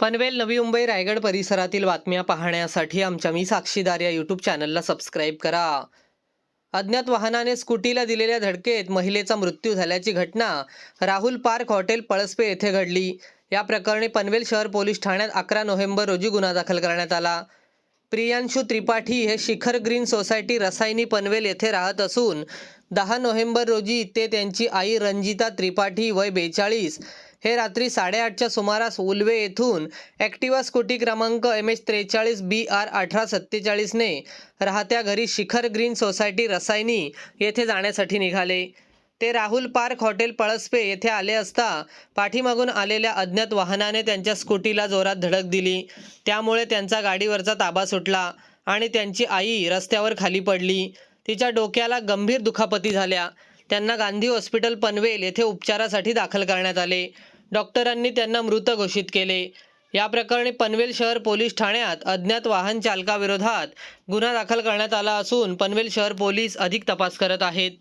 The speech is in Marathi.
पनवेल नवी मुंबई रायगड परिसरातील बातम्या पाहण्यासाठी आमच्या मी साक्षीदार या यूट्यूब चॅनलला सबस्क्राईब करा. अज्ञात वाहनाने स्कूटीला दिलेल्या धडकेत महिलेचा मृत्यू झाल्याची घटना राहुल पार्क हॉटेल पळसपे येथे घडली. या प्रकरणी पनवेल शहर पोलीस ठाण्यात अकरा नोव्हेंबर रोजी गुन्हा दाखल करण्यात आला. प्रियांशू त्रिपाठी हे शिखर ग्रीन सोसायटी रसायनी पनवेल येथे राहत असून दहा नोव्हेंबर रोजी ते त्यांची आई रंजिता त्रिपाठी वय बेचाळीस हे रात्री साडेआठच्या सुमारास उलवे येथून ॲक्टिवा स्कूटी क्रमांक एम एच त्रेचाळीस बी आर अठरा सत्तेचाळीसने राहत्या घरी शिखर ग्रीन सोसायटी रसायनी येथे जाण्यासाठी निघाले. ते राहुल पार्क हॉटेल पळसपे येथे आले असता पाठीमागून आलेल्या अज्ञात वाहनाने त्यांच्या स्कूटीला जोरात धडक दिली. त्यामुळे त्यांचा गाडीवरचा ताबा सुटला आणि त्यांची आई रस्त्यावर खाली पडली. तिच्या डोक्याला गंभीर दुखापती झाल्या. त्यांना गांधी हॉस्पिटल पनवेल येथे उपचारासाठी दाखल करण्यात आले. डॉक्टरांनी त्यांना मृत घोषित केले. या प्रकरणी पनवेल शहर पोलीस ठाण्यात अज्ञात वाहन चालकाविरोधात गुन्हा दाखल करण्यात आला असून पनवेल शहर पोलीस अधिक तपास करत आहेत.